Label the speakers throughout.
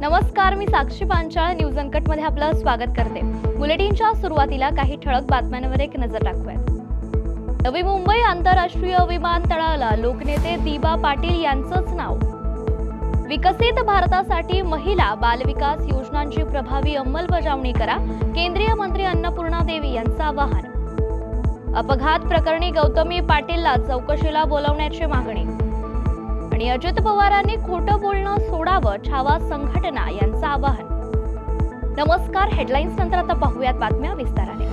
Speaker 1: नमस्कार मी साक्षी पांचाळ. न्यूज अनकटमध्ये आपलं स्वागत करते. बुलेटिनच्या सुरुवातीला काही ठळक बातम्यांवर एक नजर टाकूया. नवी मुंबई आंतरराष्ट्रीय विमानतळाला लोकनेते दिबा पाटील यांचंच नाव. विकसित भारतासाठी महिला बालविकास योजनांची प्रभावी अंमलबजावणी करा केंद्रीय मंत्री अन्नपूर्णा देवी यांचं आवाहन. अपघात प्रकरणी गौतमी पाटीलला चौकशीला बोलवण्याची मागणी. आणि अजित पवारांनी खोटं बोलणं सोडावं छावा संघटना यांचं आवाहन. नमस्कार हेडलाईन्स नंतर आता पाहूयात बातम्या विस्ताराने.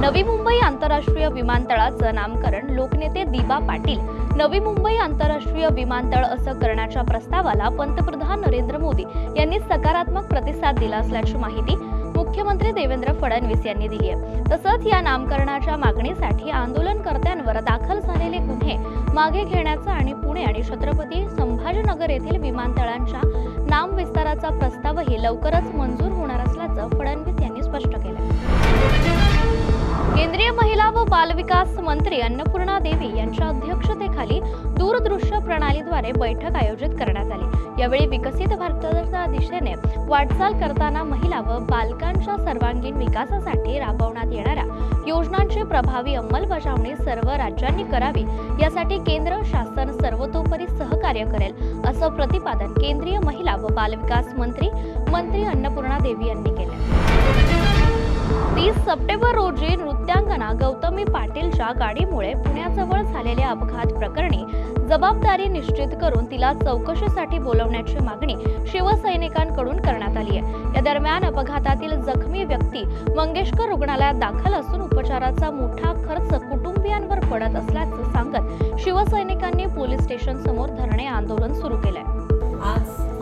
Speaker 1: नवी मुंबई आंतरराष्ट्रीय विमानतळाचं नामकरण लोकनेते दिबा पाटील नवी मुंबई आंतरराष्ट्रीय विमानतळ असं करण्याच्या प्रस्तावाला पंतप्रधान नरेंद्र मोदी यांनी सकारात्मक प्रतिसाद दिला असल्याची माहिती मुख्यमंत्री देवेंद्र फडणवीस यांनी दिली आहे. तसंच या नामकरणाच्या मागणीसाठी आंदोलनकर्त्यांवर दाखल झालेले गुन्हे मागे घेण्याचा आणि पुणे आणि छत्रपती संभाजीनगर येथील विमानतळांच्या नाम विस्ताराचा प्रस्तावही लवकरच मंजूर होणार असल्याचं फडणवीस यांनी स्पष्ट केलं. केंद्रीय महिला व बालविकास मंत्री अन्नपूर्णा देवी यांच्या अध्यक्षतेखाली दूरदृश्य प्रणालीद्वारे बैठक आयोजित करण्यात आली. यावेळी विकसित भारताच्या दिशेने वाटचाल करताना महिला व बालकांच्या सर्वांगीण विकासासाठी राबवण्यात येणाऱ्या योजनांची प्रभावी अंमलबजावणी सर्व राज्यांनी करावी यासाठी केंद्र शासन सर्वतोपरी सहकार्य करेल असं प्रतिपादन केंद्रीय महिला व बालविकास मंत्री मंत्री अन्नपूर्णा देवी यांनी केले. तीस सप्टेंबर रोजी नृत्यांगना गौतमी पाटीलच्या गाडीमुळे पुण्याजवळ झालेल्या अपघात प्रकरणी जबाबदारी निश्चित करून तिला चौकशीसाठी बोलवण्याची मागणी शिवसैनिकांकडून करण्यात आली आहे. या दरम्यान अपघातातील जखमी व्यक्ती मंगेशकर रुग्णालयात दाखल असून उपचाराचा मोठा खर्च कुटुंबियांवर पडत असल्याचं सांगत शिवसैनिकांनी पोलीस स्टेशन समोर धरणे आंदोलन सुरू केलंय.
Speaker 2: आज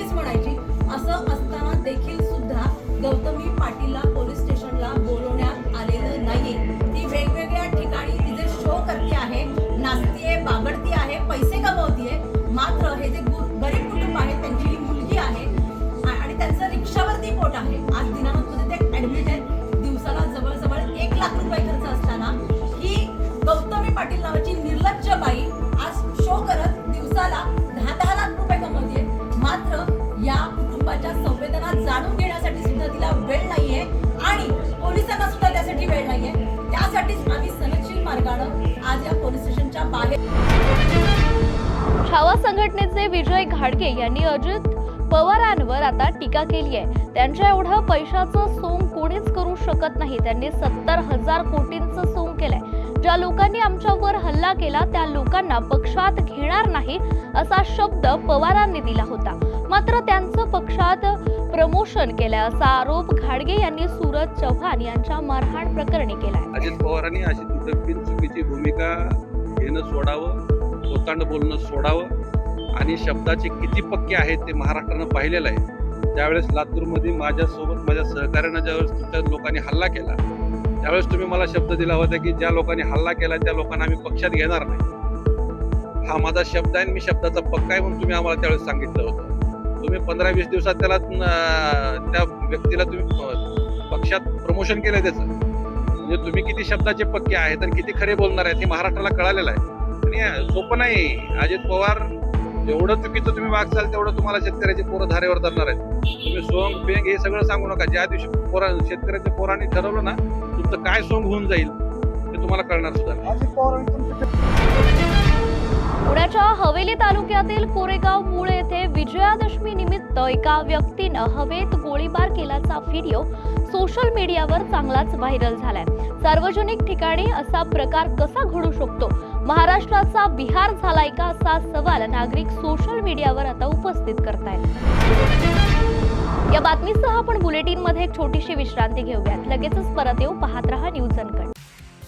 Speaker 2: तारीख म्हणायची. असं असताना देखील आज या पोलीस स्टेशनच्या बाहेर.
Speaker 1: छावा संघटनेचे विजय घाडगे यांनी अजित पवारांवर आता टीका केली आहे. त्यांच्या एवढं पैशाचं सोंग कोणीच करू शकत नाही. त्यांनी सत्तर हजार कोटींचं सोंग केलंय. ज्या लोकांनी आमच्यावर हल्ला केला त्या लोकांना पक्षात घेणार नाही असा शब्द पवारांनी दिला होता. मात्र त्यांचं पक्षात प्रमोशन केलं असा आरोप घाडगे यांनी सूरज चव्हाण यांच्या मारहाण प्रकरणी केलाय.
Speaker 3: अजित पवारांनी अशी दुटप्पीन चुकीची भूमिका घेणं सोडावं कोतांड बोलणं सोडावं आणि शब्दाचे किती पक्के आहेत ते महाराष्ट्रानं पाहिलेलं आहे. ज्यावेळेस लातूरमध्ये माझ्यासोबत माझ्या सहकार्यानं ज्यावेळेस तुमच्या लोकांनी हल्ला केला त्यावेळेस तुम्ही मला शब्द दिला होता की ज्या लोकांनी हल्ला केला त्या लोकांना आम्ही पक्षात घेणार नाही. हा माझा शब्द आहे आणि मी शब्दाचा पक्का आहे म्हणून तुम्ही आम्हाला त्यावेळेस सांगितलं होतं. तुम्ही पंधरा वीस दिवसात त्याला त्या व्यक्तीला तुम्ही पक्षात प्रमोशन केलं त्याचं. म्हणजे तुम्ही किती शब्दाचे पक्के आहेत आणि किती खरे बोलणार आहेत हे महाराष्ट्राला कळालेलं आहे. आणि सोपं नाही. अजित पवार जेवढं चुकीचं तुम्ही वागचाल तेवढं तुम्हाला शेतकऱ्याचे पोरं धारेवर धरणार आहेत. तुम्ही सोंग पेंग हे सगळं सांगू नका. ज्या दिवशी पोरा शेतकऱ्याच्या पोरांनी ठरवलं ना तुमचं काय सोंग होऊन जाईल ते तुम्हाला कळणार सुद्धा
Speaker 1: पुण्याच्या हवेली तालुक्यातील कोरेगाव मूळ येथे विजयादशमी निमित्त एका व्यक्तीनं हवेत गोळीबार केल्याचा व्हिडिओ सोशल मीडियावर चांगलाच व्हायरल झालाय. सार्वजनिक ठिकाणी असा प्रकार कसा घडू शकतो? महाराष्ट्राचा बिहार झालाय का असा सवाल नागरिक सोशल मीडियावर आता उपस्थित करतायत. या बातमीसह आपण बुलेटिनमध्ये एक छोटीशी विश्रांती घेऊयात. लगेचच परत येऊ. पाहत रहा न्यूज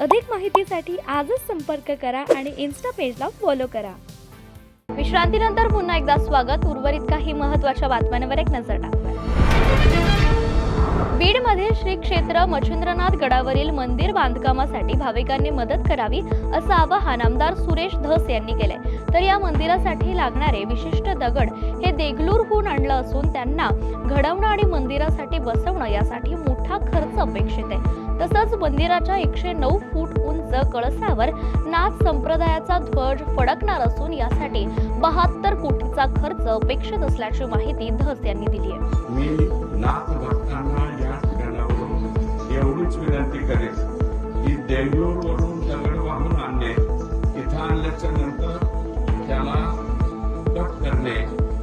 Speaker 1: अधिक माहितीसाठी आजच संपर्क करा आणि इन्स्टा पेजला फॉलो करा. विश्रांतीनंतर पुन्हा एकदा स्वागत. उर्वरित काही महत्त्वाच्या बातम्यांवर एक नजर टाकूया. बीडमध्ये श्री क्षेत्र मच्छिंद्रनाथ गडावरील मंदिर बांधकामासाठी भाविकांनी मदत करावी असं आवाहन आमदार सुरेश धस यांनी केलंय. तर या मंदिरासाठी लागणारे विशिष्ट दगड हे देगलूरहून आणलं असून त्यांना घडवणं आणि मंदिरासाठी बसवणं यासाठी मोठा खर्च अपेक्षित आहे. तसंच मंदिराच्या एकशे नऊ फूट उंच कळसावर नाथ संप्रदायाचा ध्वज फडकणार असून यासाठी बहात्तर कोटीचा खर्च अपेक्षित असल्याची माहिती धस यांनी दिली आहे.
Speaker 4: मी नाथ भक्तांना या ठिकाणावरून एवढीच विनंती करेन की देगलूरवरून दगड वाहून आणणे इथं आणल्याच्या नंतर त्याला कट करणे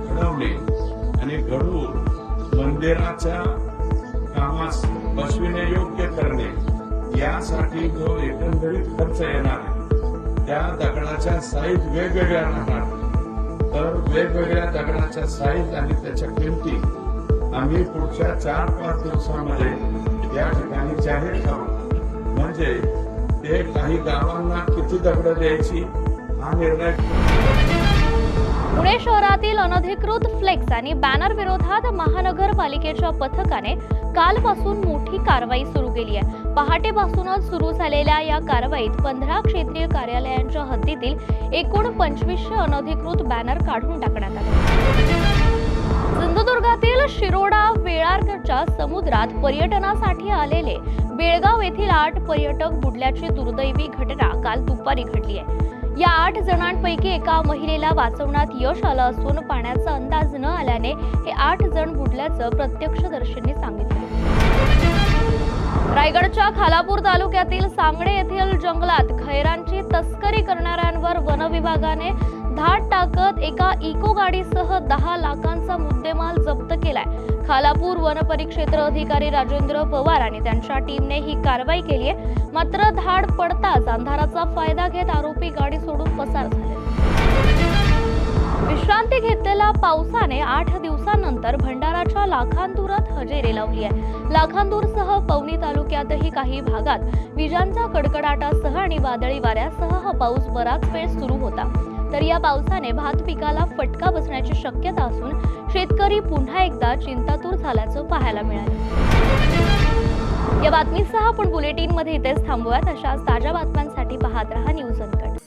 Speaker 4: घडवणे आणि घडवून मंदिराच्या कामास बसविणे योग्य करणे यासाठी जो एकंदरीत खर्च येणार त्या दगडाच्या साईज वेगवेगळ्या राहणार. तर वेगवेगळ्या दगडाच्या साईज आणि त्याच्या किमती आम्ही पुढच्या चार पाच दिवसामध्ये या ठिकाणी जाहीर करू म्हणजे ते काही गावांना किती दगड द्यायची हा निर्णय
Speaker 1: पुणे शहरातील अनधिकृत फ्लेक्स आणि बॅनर विरोधात महानगरपालिकेच्या पथकाने कालपासून मोठी कारवाई सुरू केली आहे. पहाटेपासूनच सुरू झालेल्या या कारवाईत पंधरा क्षेत्रीय कार्यालयांच्या हद्दीतील एकूण पंचवीसशे अनधिकृत बॅनर काढून टाकण्यात आले. सिंधुदुर्गातील शिरोडा वेळारच्या समुद्रात पर्यटनासाठी आलेले बेळगाव येथील आठ पर्यटक बुडल्याची दुर्दैवी घटना काल दुपारी घडली आहे. या आठ जणांपैकी एका महिलेला वाचवण्यात यश आलं असून पाण्याचा अंदाज न आल्याने हे आठ जण बुडल्याचं प्रत्यक्षदर्शींनी सांगितलं. रायगडच्या खालापूर तालुक्यातील सांगडे येथील जंगलात खैरांची तस्करी करणाऱ्यांवर वनविभागाने धाड टाकत एका इको गाडीसह दहा लाखांचा मुद्देमाल जप्त केलाय. खालापूर वनपरिक्षेत्र अधिकारी राजेंद्र पवार आणि त्यांच्या टीमने ही कारवाई केली आहे. मात्र धाड पडताच अंधाराचा फायदा घेत आरोपी गाडी सोडून पसार झाले. विश्रांती घेतलेल्या पावसाने आठ दिवसानंतर भंडाराच्या लाखांदुरात हजेरी लावली आहे. लाखांदूरसह पवनी तालुक्यातही काही भागात विजांच्या कडकडाटासह आणि वादळी वाऱ्यासह हा पाऊस बराच वेळ सुरू होता. तर या पावसाने भात पिकाला फटका बसण्याची शक्यता असून शेतकरी पुन्हा एकदा चिंतातूर झाल्याचं पाहायला मिळालं. या बातमीसह आपण बुलेटिनमध्ये इथेच थांबूयात. अशा ताज्या बातम्यांसाठी पाहत रहा न्यूज अनकट.